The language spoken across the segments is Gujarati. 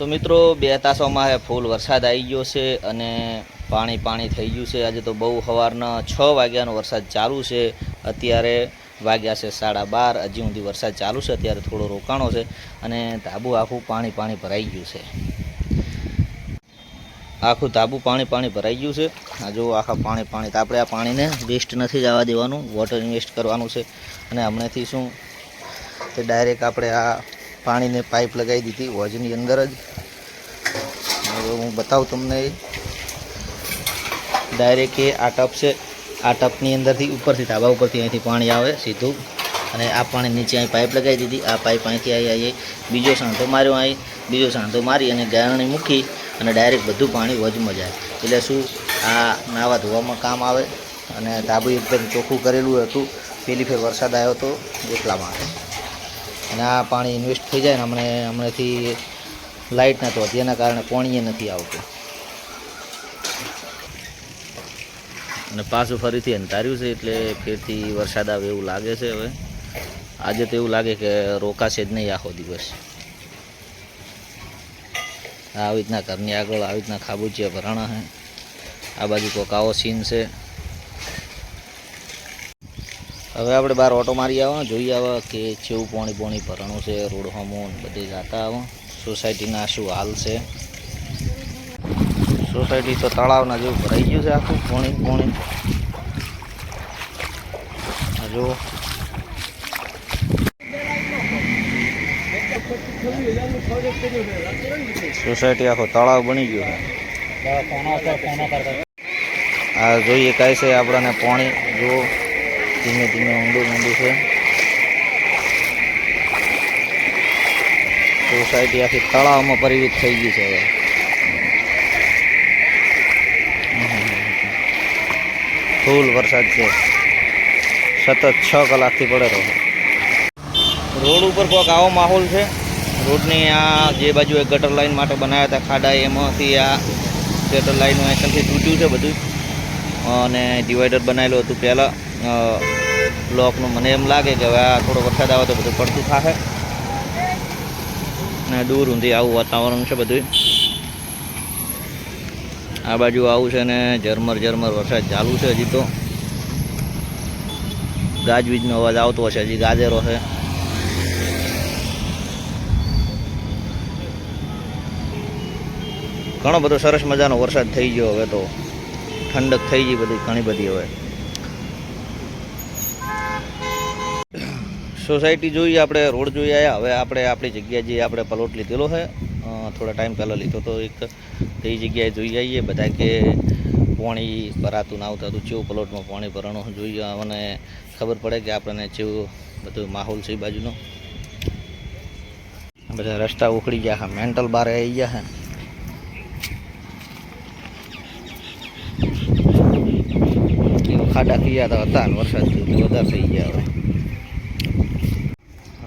તો મિત્રો, બે તાસોમાં ફૂલ વરસાદ આવી ગયો છે અને પાણી પાણી થઈ ગયું છે. આજે તો બહુ સવારના છ વાગ્યાનો વરસાદ ચાલુ છે. અત્યારે વાગ્યા છે સાડા બાર. હજી સુધી વરસાદ ચાલુ છે, અત્યારે થોડો રોકાણો છે અને ધાબુ આખું પાણી પાણી ભરાઈ ગયું છે. આખું તાબુ પાણી પાણી ભરાઈ ગયું છે. આ જો આખા પાણી પાણી આપણે આ પાણીને વેસ્ટ નથી જવા દેવાનું, વોટર ઇન્વેસ્ટ કરવાનું છે. અને હમણાંથી શું તે ડાયરેક્ટ આપણે આ પાણીને પાઇપ લગાવી દીધી, વોજની અંદર જ. હવે હું બતાવું તમને. ડાયરેક્ટ એ આ ટપ છે. આ ટપની અંદરથી ઉપરથી ધાબા ઉપરથી અહીંથી પાણી આવે સીધું. અને આ પાણી નીચે અહીં પાઇપ લગાવી દીધી. આ પાઇપ અહીંથી આવી આવી બીજો સાંધો માર્યો અહીં. બીજો સાંધો મારી અને ગારણી મૂકી અને ડાયરેક્ટ બધું પાણી વજમાં જાય. એટલે શું? આ નાવા ધોવામાં કામ આવે. અને ધાબુ એકદમ ચોખ્ખું કરેલું હતું. પેલી ફેર વરસાદ આવ્યો હતો એટલા માટે. અને આ પાણી ઇન્વેસ્ટ થઈ જાય ને હમણે હમણાંથી લાઇટ નહોતો હતી એના કારણે પાણીએ નથી આવતું. અને પાછું ફરીથી અંધાર્યું છે એટલે ફેરથી વરસાદ આવે એવું લાગે છે હવે. આજે તો એવું લાગે કે રોકાશે જ નહીં આખો દિવસ. આવી રીતના ઘરની આગળ આવી રીતના ખાબુચિયા ભરાણા છે. આ બાજુ કોઈક આવો સીન છે. હવે આપણે બહાર ઓટો મારી આવો જોઈ આવો કે છેવું પોણી પોણી ભરણું છે રોડ હોમો બધે જતા આવો. સોસાયટીના શું હાલ છે? સોસાયટી તો તળાવના જેવું ભરાઈ ગયું છે આખું પોણી પોણી. જો સોસાયટી આખો તળાવ બની ગયો છે. આ જોઈએ કાંઈ છે આપણને પાણી જો ધીમે ધીમે ઊંડું ઊંડું છે. સોસાયટી આખી તળાવમાં પરિવિત થઈ ગઈ છે ફૂલ વરસાદ છે. સતત છ કલાકથી પડે રહો રોડ ઉપર કોઈક આવો માહોલ છે. રોડની આ જે બાજુ એક ગટર લાઈન માટે બનાવ્યા હતા ખાડા, એમાંથી આ ગટર લાઈનનું અહીંથી તૂટ્યું છે બધું. અને ડિવાઈડર બનાવેલું હતું પહેલાં. બ્લોકનું મને એમ લાગે કે હવે આ થોડો વરસાદ આવે તો બધું પડતું થશે ને દૂર ઊંધી આવું વાતાવરણ છે બધું આ બાજુ આવું છે ને ઝરમર ઝરમર વરસાદ ચાલુ છે હજી તો. ગાજવીજનો અવાજ આવતો હશે, હજી ગાજેરો છે. ઘણો બધો સરસ મજાનો વરસાદ થઈ ગયો હવે તો. ઠંડક થઈ ગઈ બધી, ઘણી બધી હવે. સોસાયટી જોઈએ આપણે રોડ જોઈ આવ્યા હવે આપણે આપણી જગ્યા જે આપણે પલોટ લીધેલો છે થોડા ટાઈમ પહેલાં લીધો તો એક તે જગ્યાએ જોઈ આવીએ બધા કે પાણી ભરાતું ના આવતું હતું ચેવું પલોટમાં પાણી ભરાણું જોઈએ અને ખબર પડે કે આપણને ચેવું બધું માહોલ છે એ બાજુનો. બધા રસ્તા ઉખડી ગયા હા મેન્ટલ બાર આવી ગયા હે ખાડા થઈ ગયા હતા વરસાદ થયો વધારે થઈ ગયા હવે.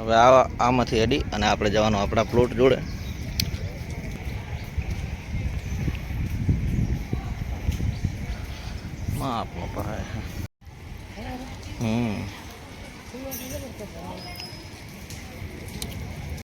હવે આ આમાંથી અડી અને આપણે જવાનું આપણા પ્લોટ જોડે. આપણો પહાય હમ.